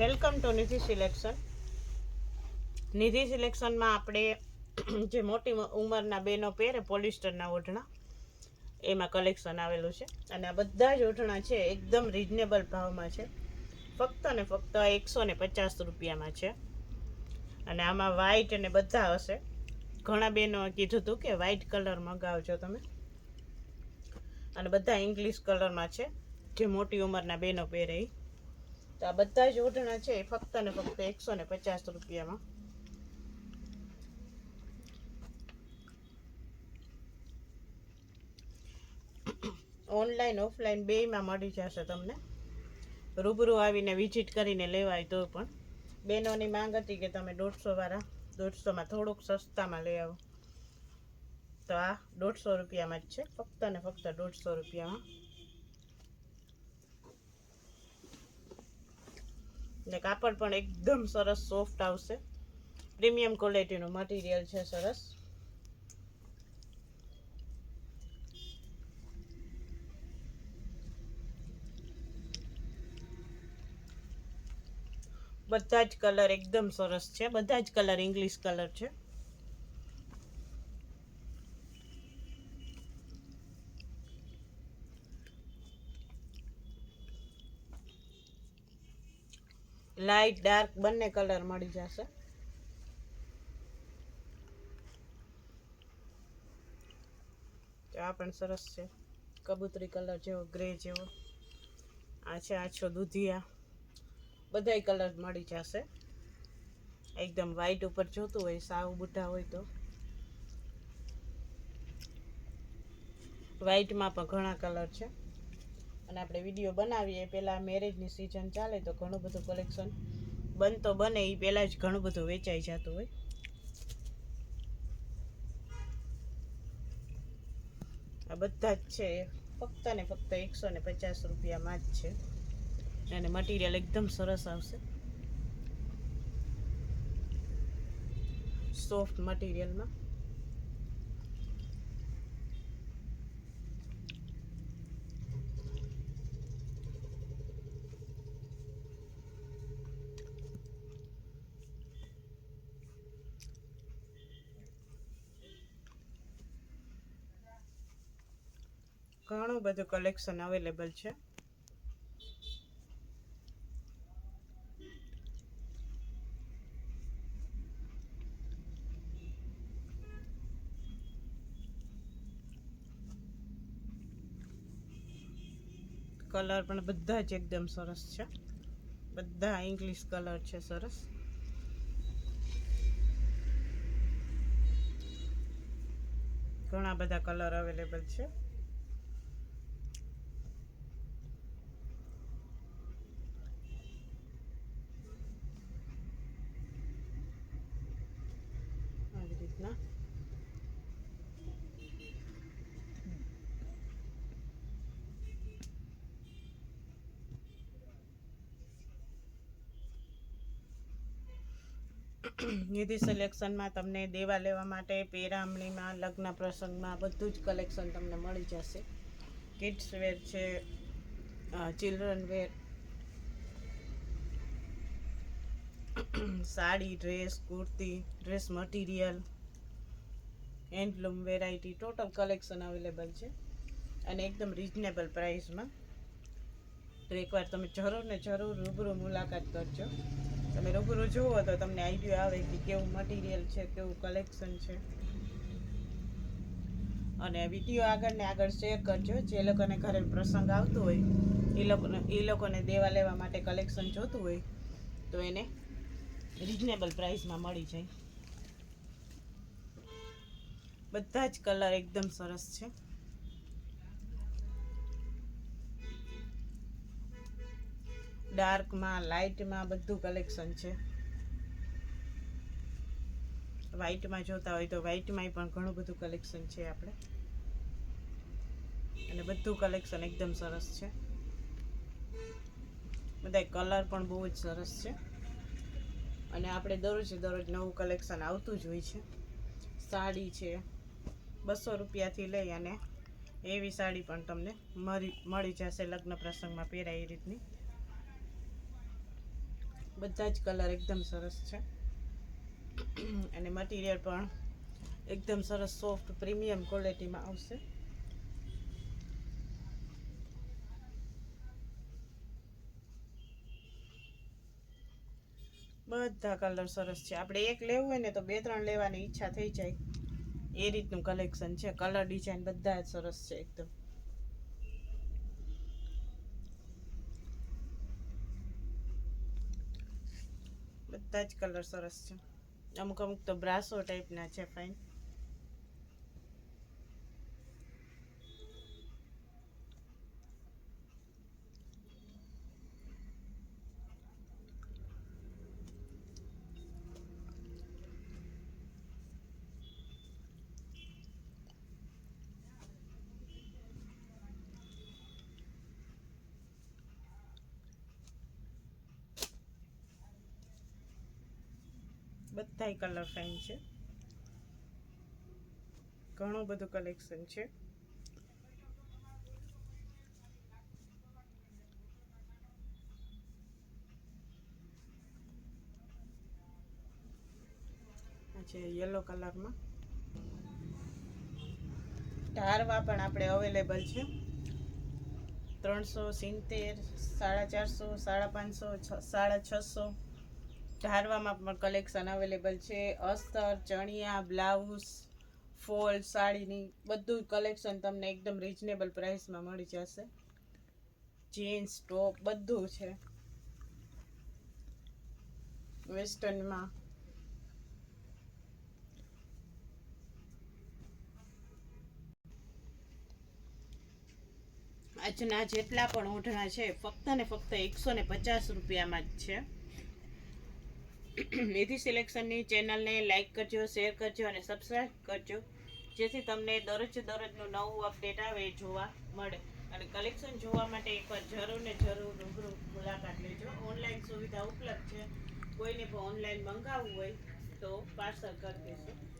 Welcome to Nidhi selection. Nidhi સિલેક્શનમાં આપણે જે મોટી ઉંમરના બહેનો પહેરે પોલિસ્ટરના ઓઢણા, એમાં કલેક્શન આવેલું છે. અને આ બધા જ ઓઢણા છે, એકદમ રિઝનેબલ ભાવમાં છે. ફક્ત ને ફક્ત એકસો ને પચાસ રૂપિયામાં છે. અને આમાં વ્હાઈટ અને બધા હશે. ઘણા બહેનો કીધું હતું કે વ્હાઈટ કલર મગાવજો તમે. અને બધા ઇંગ્લિશ કલરમાં છે, જે મોટી ઉંમરના બહેનો પહેરે. તો આ બધા જ ઓઢણા છે, એ ફક્ત ને ફક્ત એકસો ને પચાસ રૂપિયામાં. ઓનલાઈન, ઓફલાઈન બેયમાં મળી જશે તમને. રૂબરૂ આવીને વિઝિટ કરીને લેવાય તો પણ. બહેનોની માંગ હતી કે તમે દોઢસોવાળા દોઢસોમાં થોડુંક સસ્તામાં લઈ આવો. તો આ દોઢસો રૂપિયામાં જ છે, ફક્ત ને ફક્ત દોઢસો રૂપિયામાં. ને કાપડ પણ એકદમ સરસ સોફ્ટ આવશે. પ્રીમિયમ ક્વોલિટીનું મટીરિયલ છે સરસ. બધા જ કલર એકદમ સરસ છે. બધા જ કલર ઇંગ્લિશ કલર છે. લાઇટ ડાર્ક બંને કલર મળી જશે. આ પણ સરસ છે. કબૂતરી કલર જેવો ગ્રે જેવો. આ છે આછો દૂધિયા. બધાય કલર મળી જશે. એકદમ વ્હાઈટ ઉપર જોતું હોય, સાવ બુઢા હોય તો. વ્હાઈટમાં પણ ઘણા કલર છે. અને આપણે વીડિયો બનાવીએ, પહેલાં મેરેજની સિઝન ચાલે તો ઘણું બધું કલેક્શન બનતો બને એ પહેલાં જ ઘણું બધું વેચાઈ જતું હોય. આ બધા જ છે, ફક્ત ને ફક્ત એકસો ને પચાસ રૂપિયામાં જ છે. અને મટીરિયલ એકદમ સરસ આવશે. સોફ્ટ મટીરિયલમાં ઘણું બધું કલેક્શન અવેલેબલ છે. કલર પણ બધા જ એકદમ સરસ છે. બધા ઇંગ્લિશ કલર છે સરસ. ઘણા બધા કલર અવેલેબલ છે. નિધિ સિલેક્શનમાં તમને દેવા લેવા માટે પેરામણીમાં લગ્ન પ્રસંગમાં બધું જ કલેક્શન તમને મળી જશે. કિડ્સ વેર છે children wear sari dress kurti dress material handloom variety total collection available છે અને એકદમ રિઝનેબલ પ્રાઇસમાં. તો એકવાર તમે જરૂર ને જરૂર રૂબરૂ મુલાકાત કરજો. તમે રૂબરૂ જુઓ તો તમને આઈડિયા આવે કે કેવું મટીરિયલ છે, કેવું કલેક્શન છે. અને વીડિયો આગળ ને આગળ શેર કરજો. જે લોકોને ઘરે પ્રસંગ આવતો હોય, એ લોકોને એ લોકોને દેવા લેવા માટે કલેક્શન જોતું હોય, તો એને રિઝનેબલ પ્રાઇસમાં મળી જાય. બધા જ કલર એકદમ સરસ છે. ડાર્કમાં, લાઇટમાં બધું કલેક્શન છે. વ્હાઇટમાં જોતા હોય તો વ્હાઇટમાં પણ ઘણું બધું કલેક્શન છે આપણે. અને બધું કલેક્શન એકદમ સરસ છે. બધા કલર પણ બહુ જ સરસ છે. અને આપણે દરરોજ દરરોજ નવું કલેક્શન આવતું જ હોય છે. સાડી છે. બસો રૂપિયાથી લઈ અને એવી સાડી પણ તમને મળી મળી જશે લગ્ન પ્રસંગમાં પહેરાય એ રીતની. બધા જ કલર એકદમ સરસ છે. અને મટીરિયલ પણ એકદમ સરસ સોફ્ટ પ્રીમિયમ ક્વોલિટીમાં આવશે. બધા કલર સરસ છે. આપણે એક લેવું હોય ને તો બે, ત્રણ લેવાની ઈચ્છા થઈ જાય. એ રીતનું કલેક્શન છે. કલર ડિઝાઇન બધા જ સરસ છે એકદમ. બધા જ કલર સરસ છે. અમુક અમુક તો બ્રાસો ટાઈપના છે ફાઇન બધાય કલર ફાઇન છે. ઘણું બધું કલેક્શન છે. છે યલો કલરમાં ધારવા પણ આપણે અવેલેબલ છે. ત્રણસો સિત્તેર, સાડા ચારસો, સાડા પાંચસો સાડા છસો. ધારવામાં પણ કલેક્શન અવેલેબલ છે. અસ્તર, ચણિયા, બ્લાઉઝ, ફોલ, સાડીની બધું કલેક્શન તમને એકદમ રિઝનેબલ પ્રાઇસમાં મળી જશે. જીન્સ ટોપ બધું છે. વેસ્ટર્નમાં આજના જેટલા પણ ઓઢણા છે, ફક્ત ને ફક્ત એકસો ને પચાસ રૂપિયામાં જ છે. નિધિ સિલેક્શનની ચેનલને લાઇક કરજો, શેર કરજો અને સબસ્ક્રાઈબ કરજો, જેથી તમને દરરોજ દરરોજનું નવું અપડેટ આવે એ જોવા મળે. અને કલેક્શન જોવા માટે એકવાર જરૂર ને જરૂર રૂબરૂ મુલાકાત લેજો. ઓનલાઈન સુવિધા ઉપલબ્ધ છે. કોઈને પણ ઓનલાઈન મંગાવવું હોય તો પાર્સલ કરી દેશું